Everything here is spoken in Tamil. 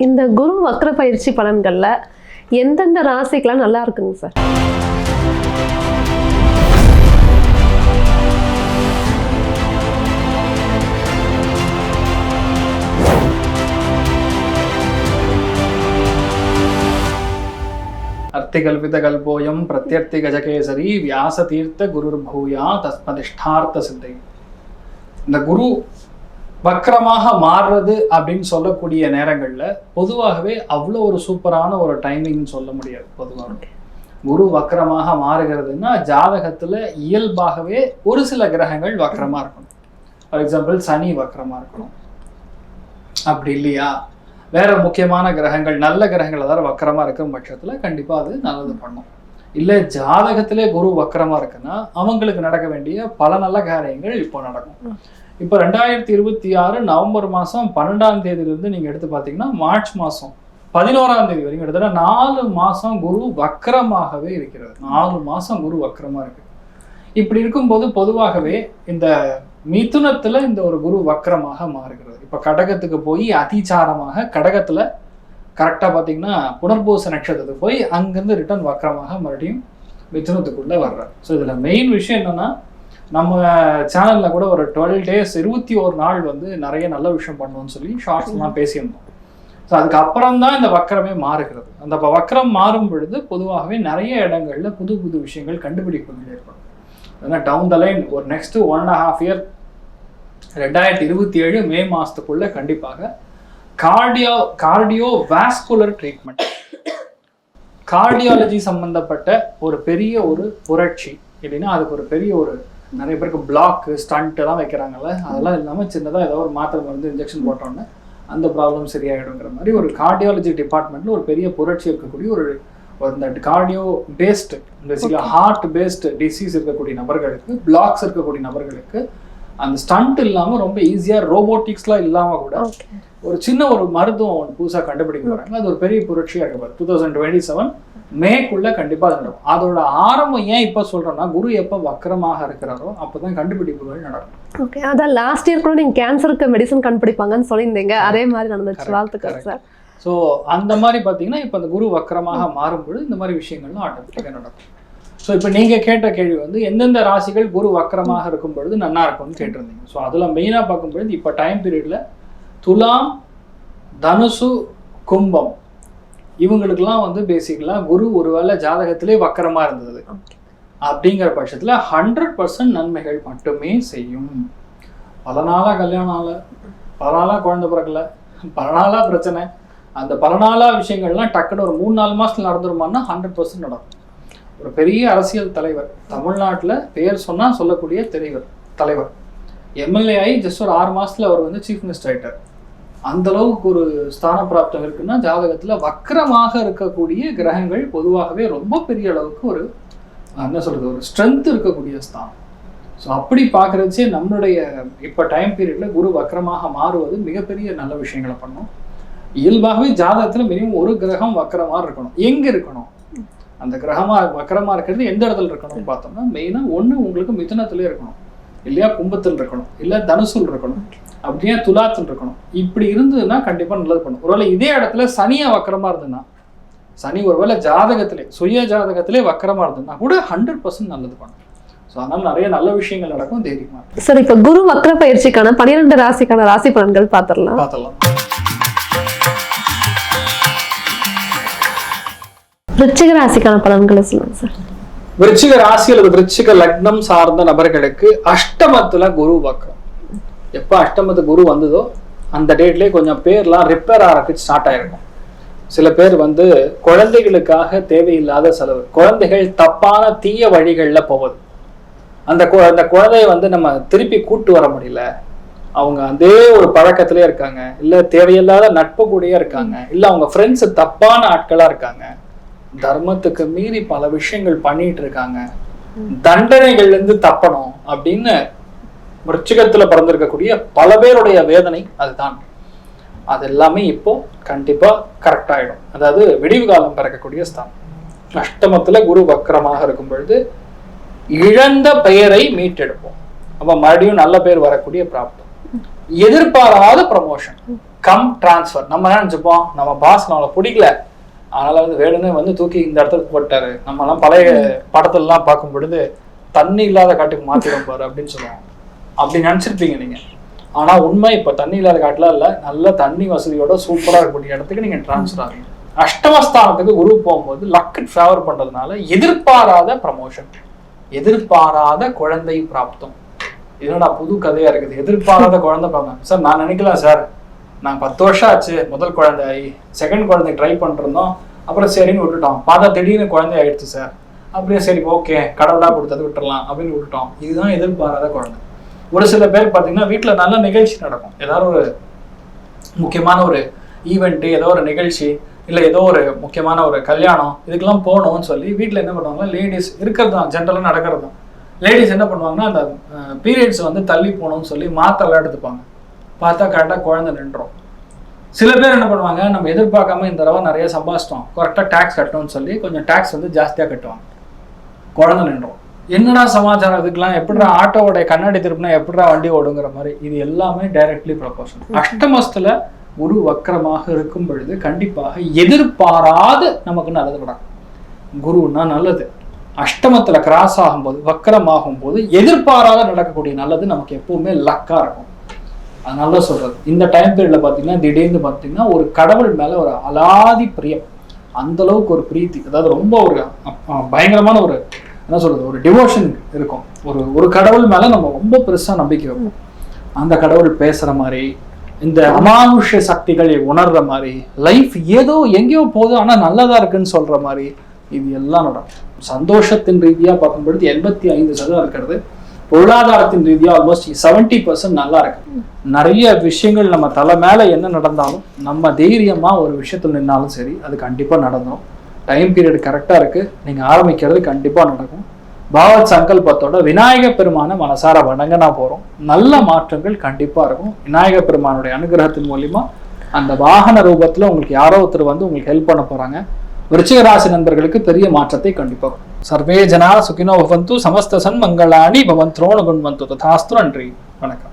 இந்த குரு வக்ர பயிற்சி பலன்களில் எந்தெந்த ராசிக்கெலாம் நல்லா இருக்குங்க சார்? அர்த்திகல்பித கல்போயம் பிரத்யர்த்தி கஜகேசரி வியாச தீர்த்த குருர் பூயா தஸ்மதிஷ்டார்த்த சித்தை இந்த குரு வக்கரமாக மாறுறது அப்படின்னு சொல்லக்கூடிய நேரங்கள்ல பொதுவாகவே அவ்வளோ ஒரு சூப்பரான ஒரு டைமிங் சொல்ல முடியாது பொதுவாக குரு வக்கரமாக மாறுகிறதுன்னா ஜாதகத்துல இயல்பாகவே ஒரு சில கிரகங்கள் வக்கரமா இருக்கணும். ஃபார் எக்ஸாம்பிள் சனி வக்கரமா இருக்கணும். அப்படி இல்லையா? வேற முக்கியமான கிரகங்கள் நல்ல கிரகங்கள் அதாவது வக்கரமா இருக்கும் பட்சத்துல கண்டிப்பா அது நல்லது பண்ணும். இல்ல ஜாதகத்திலே குரு வக்கரமா இருக்குன்னா அவங்களுக்கு நடக்க வேண்டிய பல நல்ல காரியங்கள் இப்போ நடக்கும். இப்போ ரெண்டாயிரத்தி இருபத்தி ஆறு நவம்பர் மாதம் பன்னெண்டாம் தேதியிலிருந்து நீங்கள் எடுத்து பார்த்தீங்கன்னா மார்ச் மாதம் பதினோராம் தேதி வரைக்கும் கிட்டத்தட்ட நாலு மாதம் குரு வக்கரமாகவே இருக்கிறது நாலு மாதம் குரு வக்கரமாக இருக்கு. இப்படி இருக்கும்போது பொதுவாகவே இந்த மிதுனத்தில் இந்த ஒரு குரு வக்கரமாக மாறுகிறது. இப்போ கடகத்துக்கு போய் அதிசாரமாக கடகத்தில் கரெக்டாக பார்த்தீங்கன்னா புனர்பூச நட்சத்திரத்துக்கு போய் அங்கிருந்து ரிட்டர்ன் வக்கரமாக மறுபடியும் மிதுனத்துக்குள்ளே வர்றார். ஸோ இதில் மெயின் விஷயம் என்னென்னா நம்ம சேனல்ல கூட ஒரு டுவெல் டேஸ் இருபத்தி ஒரு நாள் வந்து நிறைய நல்ல விஷயம் பண்ணுவோம்னு சொல்லி ஷார்ட்ஸ்லாம் பேசியிருந்தோம். ஸோ அதுக்கப்புறம் தான் இந்த வக்கரமே மாறுகிறது. அந்த வக்கரம் மாறும் பொழுது பொதுவாகவே நிறைய இடங்கள்ல புது புது விஷயங்கள் கண்டுபிடிப்புகள் ஏற்படும். ஏன்னா டவுன் த லைன் ஒரு next one and half year ரெண்டாயிரத்தி இருபத்தி ஏழு மே மாதத்துக்குள்ளே கண்டிப்பாக cardio cardiovascular treatment cardiology சம்பந்தப்பட்ட ஒரு பெரிய ஒரு புரட்சி. இல்லைன்னா அதுக்கு ஒரு பெரிய ஒரு நிறைய பேருக்கு பிளாக் ஸ்டண்ட் எல்லாம் வைக்கிறாங்கல்ல அதெல்லாம் இல்லாமல் சின்னதாக ஏதோ ஒரு மாத்திரை மருந்து இன்ஜெக்ஷன் போட்டோன்னே அந்த ப்ராப்ளம் சரியாயிடுங்கிற மாதிரி ஒரு கார்டியாலஜி டிபார்ட்மெண்ட்ல ஒரு பெரிய புரட்சி இருக்கக்கூடிய ஒரு ஒரு இந்த கார்டியோ பேஸ்டு பேசிக்கலாக ஹார்ட் பேஸ்டு டிசீஸ் இருக்கக்கூடிய நபர்களுக்கு பிளாக்ஸ் இருக்கக்கூடிய நபர்களுக்கு அந்த ஸ்டண்ட் இல்லாமல் ரொம்ப ஈஸியாக ரோபோட்டிக்ஸ்லாம் இல்லாமல் கூட ஒரு சின்ன ஒரு மருத்துவம் ஒன்று புதுசாக கண்டுபிடிக்க போறாங்க. அது ஒரு பெரிய புரட்சியாக இருக்கு டூ தௌசண்ட் டுவெண்ட்டி செவன் மேக்குள்ள கண்டிப்பாக அது நடக்கும். அதோட ஆரம்பம் ஏன் இப்போ சொல்றோம்னா குரு எப்போ வக்கரமாக இருக்கிறாரோ அப்பதான் கண்டுபிடிப்புகள் நடக்கும். ஓகே அதான் லாஸ்ட் இயர் கூட நீங்க கேன்சருக்கு மெடிசன் கண்டுபிடிப்பாங்கன்னு சொல்லியிருந்தீங்க. அதே மாதிரி நடந்துச்சு. வாழ்த்துக்கள். சார் ஸோ அந்த மாதிரி பார்த்தீங்கன்னா இப்போ அந்த குரு வக்கரமாக மாறும்பொழுது இந்த மாதிரி விஷயங்கள்லாம் ஆட்டோமேட்டிக்காக நடக்கும். ஸோ இப்போ நீங்கள் கேட்ட கேள்வி வந்து எந்தெந்த ராசிகள் குரு வக்கரமாக இருக்கும் பொழுது நல்லா இருக்கும்னு கேட்டிருந்தீங்க. ஸோ அதில் மெயினாக பார்க்கும்பொழுது இப்போ டைம் பீரியடில் துலாம் தனுசு கும்பம் இவங்களுக்கெல்லாம் வந்து பேசிக்கலாக குரு ஒருவேளை ஜாதகத்திலே வக்கரமாக இருந்தது. அப்படிங்கிற பட்சத்தில் ஹண்ட்ரட் பர்சன்ட் நன்மைகள் மட்டுமே செய்யும். பல நாளாக கல்யாணம் ஆகல பல நாளாக குழந்தை பிறக்கல பல நாளாக பிரச்சனை. அந்த பல நாளாக விஷயங்கள்லாம் டக்குன்னு ஒரு மூணு நாலு மாசத்துல நடந்துருமான்னா ஹண்ட்ரட் பர்சன்ட் நடக்கும். ஒரு பெரிய அரசியல் தலைவர். தமிழ்நாட்டில் பெயர் சொன்னால் சொல்லக்கூடிய தலைவர். தலைவர் எம்எல்ஏ ஆகி ஜஸ்ட் ஒரு ஆறு மாதத்தில் அவர் வந்து சீஃப் மினிஸ்டர் ஆகிட்டார் அந்த அளவுக்கு ஒரு ஸ்தான பிராப்தம் இருக்குன்னா ஜாதகத்தில் வக்கரமாக இருக்கக்கூடிய கிரகங்கள் பொதுவாகவே ரொம்ப பெரிய அளவுக்கு ஒரு என்ன சொல்கிறது ஒரு ஸ்ட்ரென்த் இருக்கக்கூடிய ஸ்தானம். ஸோ அப்படி பார்க்குறச்சே நம்மளுடைய இப்போ டைம் பீரியடில் குரு வக்கரமாக மாறுவது மிகப்பெரிய நல்ல விஷயங்களை பண்ணும். இயல்பாகவே ஜாதகத்தில் மினிமம் ஒரு கிரகம் வக்கரமாக இருக்கணும். எங்கே இருக்கணும்? அந்த கிரகமா வக்கரமா இருக்கிறது எந்த இடத்துல இருக்கணும்னு பார்த்தோம்னா மெயினா ஒண்ணு உங்களுக்கு மிதுனத்திலே இருக்கணும். இல்லையா கும்பத்தில் இருக்கணும். இல்ல தனுசுல் இருக்கணும். அப்படியே துலாத்தில் இருக்கணும். இப்படி இருந்ததுன்னா கண்டிப்பா நல்லது பண்ணும். ஒருவேளை இதே இடத்துல சனியா வக்கரமா இருந்ததுன்னா சனி ஒருவேளை ஜாதகத்திலே சுய ஜாதகத்திலே வக்கரமா இருந்ததுன்னா கூட ஹண்ட்ரட் பர்சன்ட் நல்லது பண்ணும். ஸோ அதனால நிறைய நல்ல விஷயங்கள் நடக்கும். தைரியமா இருக்கும். சார் இப்ப குரு வக்ர பயிற்சிக்கான பன்னிரெண்டு ராசிக்கான ராசி பலன்கள் பார்த்துடலாம் பார்த்துடலாம் விருச்சிக ராசிக்கான பலன்களை சொல்லுங்க சார். விருச்சிக ராசி அல்லது விருச்சிக லக்னம் சார்ந்த நபர்களுக்கு அஷ்டமத்துல குரு பக்கம் எப்போ அஷ்டமத்து குரு வந்ததோ அந்த டேட்லயே கொஞ்சம் பேர்லாம் ரிப்பேர் ஆகிறதுக்கு ஸ்டார்ட் ஆயிருக்கும். சில பேர் வந்து குழந்தைகளுக்காக தேவையில்லாத செலவு. குழந்தைகள் தப்பான தீய வழிகளில் போவது. அந்த கு- அந்த குழந்தைய வந்து நம்ம திருப்பி கூட்டு வர முடியல. அவங்க அதே ஒரு பழக்கத்திலே இருக்காங்க. இல்லை தேவையில்லாத நட்பு கூடயே இருக்காங்க. இல்லை அவங்க ஃப்ரெண்ட்ஸ் தப்பான ஆட்களாக இருக்காங்க. தர்மத்துக்கு மீறி பல விஷயங்கள் பண்ணிட்டு இருக்காங்க தண்டனைகள்ல இருந்து தப்பணும் அப்படின்னு விருச்சிகத்துல பிறந்திருக்கக்கூடிய பல பேருடைய வேதனை அதுதான். அது எல்லாமே இப்போ கண்டிப்பா கரெக்ட் ஆயிடும். அதாவது விடிவு காலம் பிறக்கக்கூடிய ஸ்தானம். அஷ்டமத்துல குரு வக்கரமாக இருக்கும் பொழுது இழந்த பெயரை மீட்டெடுப்போம். அப்ப மறுபடியும் நல்ல பேர் வரக்கூடிய பிராப்தம். எதிர்பாராத ப்ரமோஷன் கம் டிரான்ஸ்ஃபர் நம்ம என்ன நினைச்சுப்போம்? நம்ம பாஸ் நம்மளை பிடிக்கல. அதனால வந்து வேலுனே வந்து தூக்கி இந்த இடத்துக்கு போட்டாரு. நம்ம எல்லாம் பழைய படத்துல எல்லாம் பார்க்கும் பொழுது தண்ணி இல்லாத காட்டுக்கு மாத்திரம் பாரு அப்படின்னு சொல்லுவாங்க. அப்படி நினைச்சிருப்பீங்க நீங்க. ஆனா உண்மை இப்ப தண்ணி இல்லாத காட்டுலாம் இல்ல. நல்ல தண்ணி வசதியோட சூப்பரா இருக்கக்கூடிய இடத்துக்கு நீங்க டிரான்ஸ்ஃபர் ஆகுங்க அஷ்டமஸ்தானத்துக்கு குரு போகும்போது லக்கு ஃபேவர் பண்றதுனால எதிர்பாராத ப்ரமோஷன் எதிர்பாராத குழந்தை பிராப்தம். என்னடா புது கதையா இருக்குது? எதிர்பாராத குழந்தை பிராப்தம். சார் நான் நினைக்கலாம் சார். நான் பத்து வருஷம் ஆச்சு முதல் குழந்தை செகண்ட் குழந்தை ட்ரை பண்ணிருந்தோம். அப்புறம் சரின்னு விட்டுட்டோம். பார்த்தா திடீர்னு குழந்தை ஆயிடுச்சு சார் அப்படியே சரி ஓகே கடவுளாக கொடுத்தது விட்டுறலாம் அப்படின்னு விட்டுட்டோம். இதுதான் எதிர்பாராத குழந்தை. ஒரு சில பேர் பார்த்தீங்கன்னா வீட்டில் நல்ல நிகழ்ச்சி நடக்கும். ஏதாவது ஒரு முக்கியமான ஒரு ஈவெண்ட்டு ஏதோ ஒரு நிகழ்ச்சி இல்லை ஏதோ ஒரு முக்கியமான ஒரு கல்யாணம் இதுக்கெல்லாம் போகணும்னு சொல்லி வீட்டில் என்ன பண்ணுவாங்க லேடிஸ் இருக்கிறது தான் ஜென்ரலாக நடக்கிறது தான் லேடிஸ் என்ன பண்ணுவாங்கன்னா அந்த பீரியட்ஸ் வந்து தள்ளி போகணும்னு சொல்லி மாத்திரைலாம் எடுத்துப்பாங்க. பார்த்தா கரெக்டாக குழந்தை நின்றோம் சில பேர் என்ன பண்ணுவாங்க நம்ம எதிர்பார்க்காம இந்த தடவை நிறைய சம்பாதிச்சிட்டோம். கரெக்டாக டேக்ஸ் கட்டணும்னு சொல்லி கொஞ்சம் டேக்ஸ் வந்து ஜாஸ்தியாக கட்டுவாங்க. குழந்தை நின்றோம் என்னடா சமாச்சாரம்? இதுக்கெல்லாம் எப்படிடா ஆட்டோவோட கண்ணாடி திருப்பினா எப்படிடா வண்டி ஓடுங்கிற மாதிரி இது எல்லாமே டைரக்ட்லி ப்ரொபோஷன் அஷ்டமஸ்துல குரு வக்கரமாக இருக்கும் பொழுது கண்டிப்பாக எதிர்பாராத நமக்கு நல்லது நடக்கும். குருன்னா நல்லது. அஷ்டமத்துல கிராஸ் ஆகும்போது வக்கரமாகும் போது எதிர்பாராத நடக்கக்கூடிய நல்லது நமக்கு எப்பவுமே லக்கா இருக்கும். அதனால தான் சொல்கிறது இந்த டைம் பீரியடில் பார்த்தீங்கன்னா திடீர்னு பார்த்தீங்கன்னா ஒரு கடவுள் மேலே ஒரு அலாதி பிரியம். அந்த அளவுக்கு ஒரு பிரீத்தி. அதாவது ரொம்ப ஒரு பயங்கரமான ஒரு என்ன சொல்கிறது ஒரு டிவோஷன் இருக்கும். ஒரு ஒரு கடவுள் மேலே நம்ம ரொம்ப பெருசாக நம்பிக்கை வைப்போம். அந்த கடவுள் பேசுகிற மாதிரி இந்த அமானுஷ்ய சக்திகளை உணர்ற மாதிரி லைஃப் ஏதோ எங்கேயோ போகுது ஆனால் நல்லதாக இருக்குன்னு சொல்கிற மாதிரி இது எல்லாம் நடக்கும். சந்தோஷத்தின் ரீதியாக பார்க்கும்பொழுது எண்பத்தி ஐந்து சதவீதம் இருக்கிறது. பொருளாதாரத்தின் ரீதியா ஆல்மோஸ்ட் செவன்டி பர்சன்ட் நல்லா இருக்கு நிறைய விஷயங்கள் நம்ம தலை மேல என்ன நடந்தாலும் நம்ம தைரியமா ஒரு விஷயத்துல நின்னாலும் சரி அது கண்டிப்பா நடந்துரும் டைம் பீரியட் கரெக்டா இருக்கு. நீங்க ஆரம்பிக்கிறது கண்டிப்பா நடக்கும். பாவத் சங்கல்பத்தோட விநாயக பெருமானை மனசார வணங்கினா போறோம். நல்ல மாற்றங்கள் கண்டிப்பா இருக்கும். விநாயக பெருமானுடைய அனுகிரகத்தின் மூலியமா அந்த வாகன ரூபத்துல உங்களுக்கு யாரோ ஒருத்தர் வந்து உங்களுக்கு ஹெல்ப் பண்ண போறாங்க. விருச்சிகராசி நண்பர்களுக்கு பெரிய மாற்றத்தை கண்டிப்பாக சர்வே ஜனா சுகினோ பவந்து சமஸ்த சன்மங்களாணி பவன் துரோண குண்வந்து ததாஸ்து நன்றி. வணக்கம்.